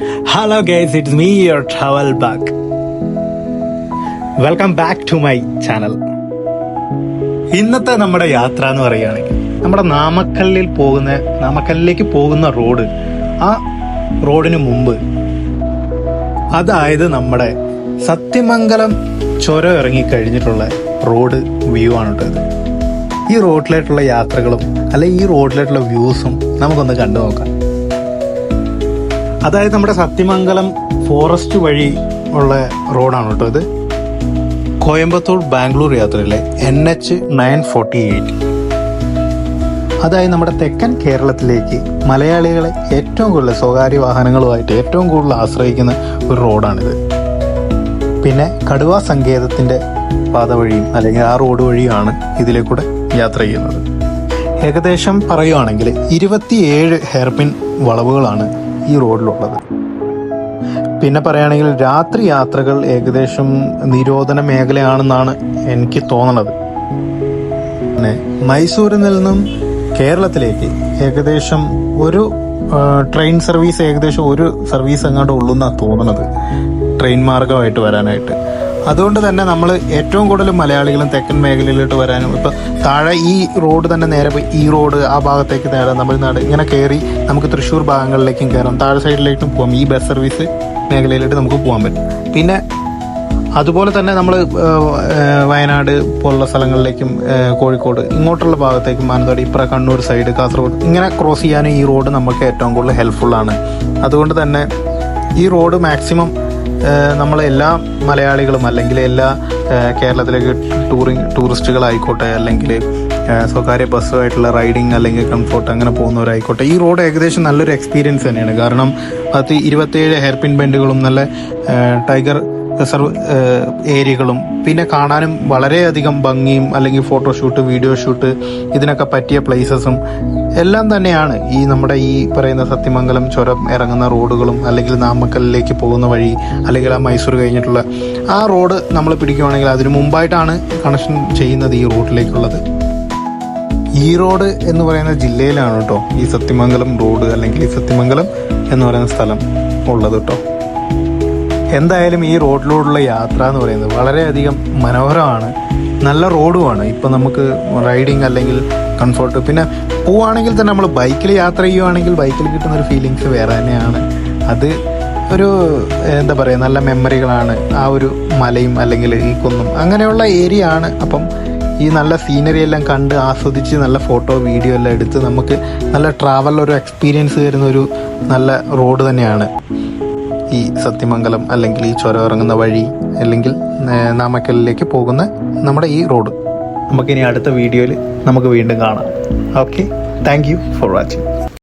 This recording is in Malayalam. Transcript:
Hello guys it's me your travel back welcome back to my channel ഇന്നത്തെ നമ്മുടെ യാത്ര എന്ന് പറയുകയാണെങ്കിൽ നമ്മുടെ നാമക്കല്ലിൽ പോകുന്ന നാമക്കല്ലിലേക്ക് പോകുന്ന റോഡ് ആ റോഡിന് മുമ്പ് അതായത് നമ്മുടെ സത്യമംഗലം ചുരം ഇറങ്ങി കഴിഞ്ഞിട്ടുള്ള റോഡ് വ്യൂ ആണ് കേട്ടത് ഈ റോഡിലായിട്ടുള്ള യാത്രകളും അല്ലെ ഈ റോഡിലായിട്ടുള്ള വ്യൂസും നമുക്കൊന്ന് കണ്ടു നോക്കാം അതായത് നമ്മുടെ സത്യമംഗലം ഫോറസ്റ്റ് വഴി ഉള്ള റോഡാണ് കേട്ടോ ഇത്. കോയമ്പത്തൂർ ബാംഗ്ലൂർ യാത്രയിലെ N H nine forty eight അതായത് നമ്മുടെ തെക്കൻ കേരളത്തിലേക്ക് മലയാളികളെ ഏറ്റവും കൂടുതൽ സ്വകാര്യ വാഹനങ്ങളുമായിട്ട് ഏറ്റവും കൂടുതൽ ആശ്രയിക്കുന്ന ഒരു റോഡാണിത്. പിന്നെ കടുവാ സങ്കേതത്തിന്റെ പാത വഴിയും അല്ലെങ്കിൽ ആ റോഡ് വഴിയുമാണ് ഇതിലെ യാത്ര ചെയ്യുന്നത്. ഏകദേശം പറയുവാണെങ്കിൽ ഇരുപത്തിയേഴ് ഹെയർപിൻ വളവുകളാണ് ഈ റോഡിലുള്ളത്. പിന്നെ പറയുകയാണെങ്കിൽ രാത്രി യാത്രകൾ ഏകദേശം നിരോധന മേഖലയാണെന്നാണ് എനിക്ക് തോന്നണത്. പിന്നെ മൈസൂരിൽ നിന്നും കേരളത്തിലേക്ക് ഏകദേശം ഒരു ട്രെയിൻ സർവീസ് ഏകദേശം ഒരു സർവീസ് അങ്ങോട്ട് ഉള്ളൂന്നാണ് തോന്നുന്നത് ട്രെയിൻ മാർഗമായിട്ട് വരാനായിട്ട്. അതുകൊണ്ട് തന്നെ നമ്മൾ ഏറ്റവും കൂടുതൽ മലയാളികളും തെക്കൻ മേഖലയിലോട്ട് വരാനും ഇപ്പം താഴെ ഈ റോഡ് തന്നെ നേരെ പോയി ഈ റോഡ് ആ ഭാഗത്തേക്ക് നേരെ തമിഴ്നാട് ഇങ്ങനെ കയറി നമുക്ക് തൃശ്ശൂർ ഭാഗങ്ങളിലേക്കും കയറാം താഴെ സൈഡിലേക്കും പോകാം ഈ ബസ് സർവീസ് മേഖലയിലോട്ട് നമുക്ക് പോകാൻ പറ്റും. പിന്നെ അതുപോലെ തന്നെ നമ്മൾ വയനാട് പോലുള്ള സ്ഥലങ്ങളിലേക്കും കോഴിക്കോട് ഇങ്ങോട്ടുള്ള ഭാഗത്തേക്കും മാനന്തവാടി ഇപ്പുറ കണ്ണൂർ സൈഡ് കാസർഗോഡ് ഇങ്ങനെ ക്രോസ് ചെയ്യാനും ഈ റോഡ് നമുക്ക് ഏറ്റവും കൂടുതൽ ഹെൽപ്ഫുള്ളാണ് അതുകൊണ്ട് തന്നെ ഈ റോഡ് മാക്സിമം നമ്മൾ എല്ലാ മലയാളികളും അല്ലെങ്കിൽ എല്ലാ കേരളത്തിലേക്ക് ടൂറിങ് ടൂറിസ്റ്റുകളായിക്കോട്ടെ അല്ലെങ്കിൽ സ്വകാര്യ ബസ്സുമായിട്ടുള്ള റൈഡിങ് അല്ലെങ്കിൽ കംഫോർട്ട് അങ്ങനെ പോകുന്നവരായിക്കോട്ടെ. ഈ റോഡ് ഏകദേശം നല്ലൊരു എക്സ്പീരിയൻസ് തന്നെയാണ്. കാരണം അത് ഇരുപത്തേഴ് ഹെയർപിൻ ബെൻഡുകളും നല്ല ടൈഗർ റിസർവ് ഏരിയകളും പിന്നെ കാണാനും വളരെയധികം ഭംഗിയും അല്ലെങ്കിൽ ഫോട്ടോഷൂട്ട് വീഡിയോ ഷൂട്ട് ഇതിനൊക്കെ പറ്റിയ പ്ലേസസും എല്ലാം തന്നെയാണ്. ഈ നമ്മുടെ ഈ പറയുന്ന സത്യമംഗലം ചുരം ഇറങ്ങുന്ന റോഡുകളും അല്ലെങ്കിൽ നാമക്കല്ലിലേക്ക് പോകുന്ന വഴി അല്ലെങ്കിൽ ആ മൈസൂർ കഴിഞ്ഞിട്ടുള്ള ആ റോഡ് നമ്മൾ പിടിക്കുവാണെങ്കിൽ അതിന് മുമ്പായിട്ടാണ് കണക്ഷൻ ചെയ്യുന്നത് ഈ റോഡിലേക്കുള്ളത്. ഈ റോഡ് എന്ന് പറയുന്ന ജില്ലയിലാണ് കേട്ടോ ഈ സത്യമംഗലം റോഡ് അല്ലെങ്കിൽ ഈ സത്യമംഗലം എന്ന് പറയുന്ന സ്ഥലം ഉള്ളത് കേട്ടോ. എന്തായാലും ഈ റോഡിലൂടെയുള്ള യാത്ര എന്ന് പറയുന്നത് വളരെയധികം മനോഹരമാണ്. നല്ല റോഡുമാണ്. ഇപ്പം നമുക്ക് റൈഡിങ് അല്ലെങ്കിൽ കംഫർട്ട് പിന്നെ പോവുകയാണെങ്കിൽ തന്നെ നമ്മൾ ബൈക്കിൽ യാത്ര ചെയ്യുവാണെങ്കിൽ ബൈക്കിൽ കിട്ടുന്ന ഒരു ഫീലിങ്സ് വേറെ തന്നെയാണ്. അത് ഒരു എന്താ പറയുക നല്ല മെമ്മറികളാണ് ആ ഒരു മലയും അല്ലെങ്കിൽ ഈ കുന്നും അങ്ങനെയുള്ള ഏരിയ ആണ്. അപ്പം ഈ നല്ല സീനറി എല്ലാം കണ്ട് ആസ്വദിച്ച് നല്ല ഫോട്ടോ വീഡിയോ എല്ലാം എടുത്ത് നമുക്ക് നല്ല ട്രാവൽ ഒരു എക്സ്പീരിയൻസ് തരുന്ന ഒരു നല്ല റോഡ് തന്നെയാണ്. ഈ സത്യമംഗലം അല്ലെങ്കിൽ ഈ ചുരം ഇറങ്ങുന്ന വഴി അല്ലെങ്കിൽ നാമക്കലിലേക്ക് പോകുന്ന നമ്മുടെ ഈ റോഡ്. നമുക്കിനി അടുത്ത വീഡിയോയിൽ നമുക്ക് വീണ്ടും കാണാം. Okay thank you for watching